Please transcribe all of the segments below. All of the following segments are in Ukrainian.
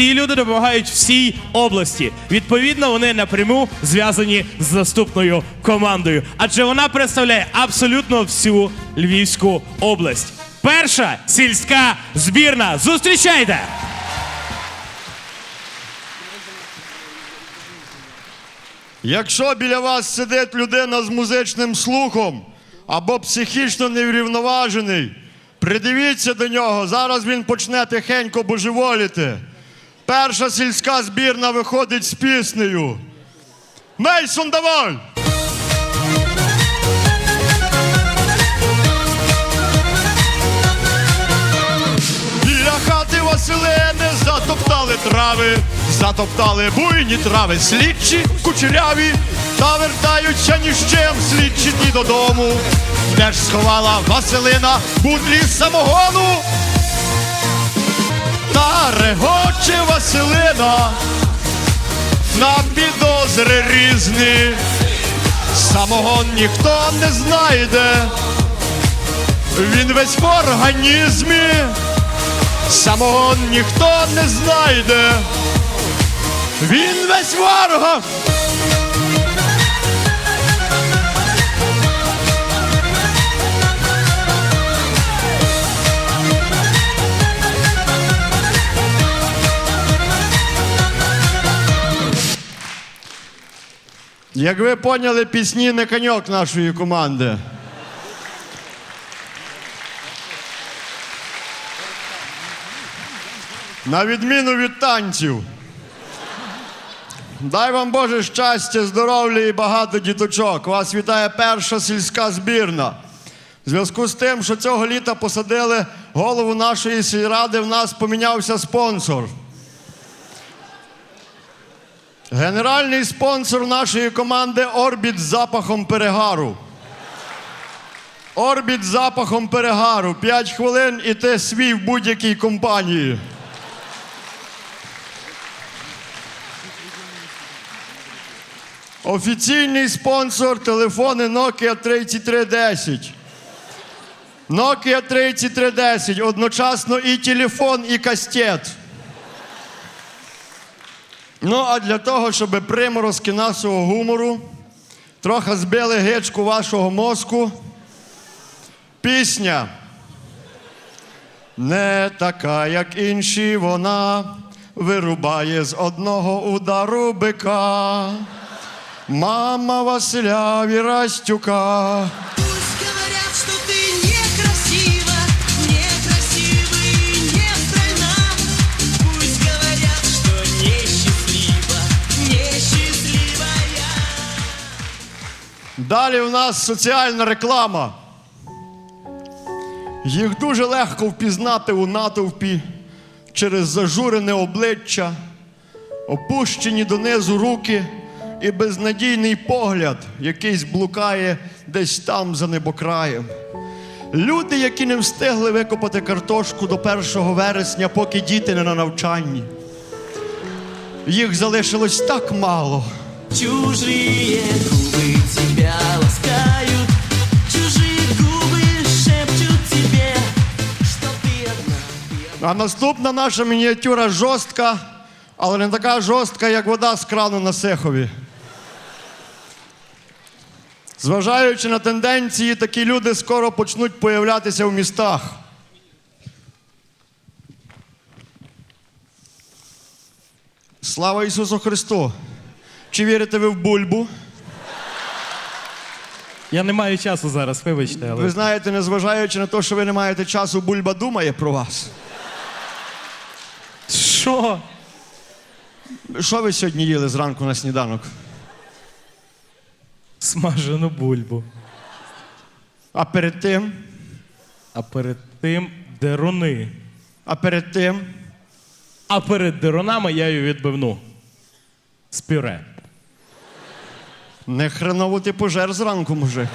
ці люди допомагають всій області. Відповідно, вони напряму зв'язані з наступною командою, адже вона представляє абсолютно всю Львівську область. Перша сільська збірна. Зустрічайте! Якщо біля вас сидить людина з музичним слухом або психічно неврівноважений, придивіться до нього, зараз він почне тихенько божеволіти. Перша сільська збірна виходить з піснею. Мейсон Даволь! Біля хати Василини затоптали трави, затоптали буйні трави, слідчі кучеряві, та вертаються ні з чим слідчі ті додому. Де ж сховала Василина бутлі самогону? Регоче Василина на підозри різні. самого ніхто не знайде, він весь в організмі. самого ніхто не знайде. Він весь ворога. Як ви поняли, пісні не коньок нашої команди. На відміну від танців. Дай вам Боже щастя, здоров'я і багато діточок. Вас вітає перша сільська збірна. В зв'язку з тим, що цього літа посадили голову нашої сільради, в нас помінявся спонсор. Генеральний спонсор нашої команди Орбіт з запахом перегару. Орбіт з запахом перегару. П'ять хвилин і ти свій в будь-якій компанії. Офіційний спонсор телефони Nokia 3310. Nokia 3310. Одночасно і телефон, і кастет. Ну, а для того, щоб приморозки нашого гумору трохи збили гичку вашого мозку. Пісня. Не така, як інші, вона вирубає з одного удару бика. Мама Василя Вірастюка. Далі у нас соціальна реклама. Їх дуже легко впізнати у натовпі через зажурене обличчя, опущені донизу руки і безнадійний погляд, який блукає десь там за небокраєм. Люди, які не встигли викопати картошку до 1 вересня, поки діти не на навчанні. Їх залишилось так мало. Чужие губы тебя А наступна наша мініатюра жорстка, але не така жорстка, як вода з крану на Сехові. Зважаючи на тенденції, такі люди скоро почнуть появлятися в містах. Слава Ісусу Христу! Чи вірите ви в бульбу? Я не маю часу зараз, вибачте, але Ви знаєте, незважаючи на те, що ви не маєте часу, бульба думає про вас. Що? Що ви сьогодні їли зранку на сніданок? Смажену бульбу. А перед тим, А перед тим деруни. а перед тим. А перед дерунами я її відбивну. З пюре. Не хреново ти пожер зранку, мужик.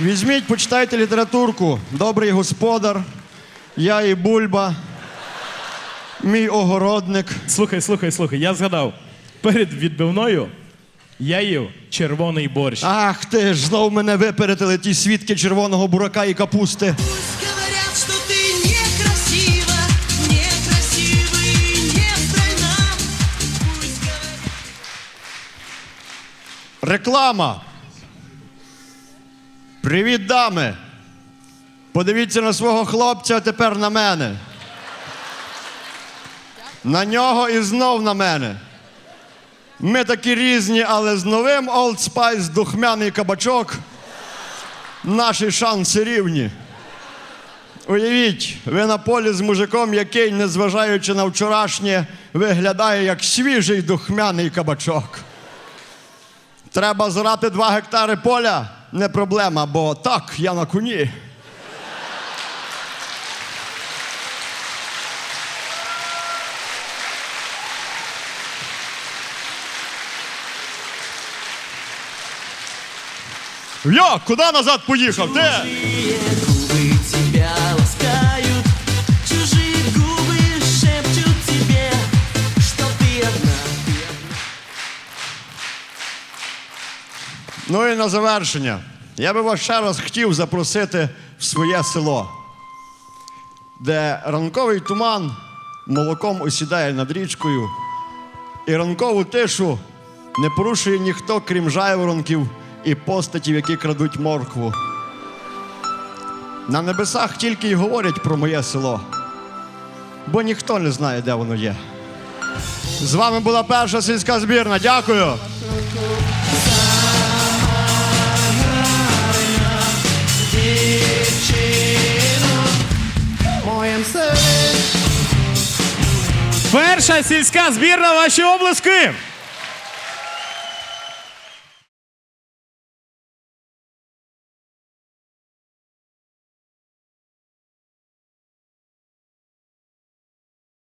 Візьміть, почитайте літературку. Добрий господар, я і бульба, мій огородник. Слухай, слухай, слухай, я згадав. Перед відбивною Я їв червоний борщ. Ах ти ж, знов мене випередили ті свідки червоного бурака і капусти. Пусть говорят, что ты некрасива Некрасивый, не стройна Пусть говорят Реклама. Привіт, дами. Подивіться на свого хлопця, а тепер на мене. На нього і знов на мене. Ми такі різні, але з новим Old Spice духмяний кабачок. Наші шанси рівні. Уявіть, ви на полі з мужиком, який, незважаючи на вчорашнє, виглядає як свіжий духмяний кабачок. Треба зорати два гектари поля, не проблема, бо так, я на коні. Я куди назад поїхав? Ти? Ну і на завершення. Я би вас ще раз хотів запросити в своє село, де ранковий туман молоком осідає над річкою, і ранкову тишу не порушує ніхто, крім жайворонків і постатів, які крадуть моркву. На небесах тільки й говорять про моє село, бо ніхто не знає, де воно є. З вами була перша сільська збірна. Дякую. Перша сільська збірна ваші обласки.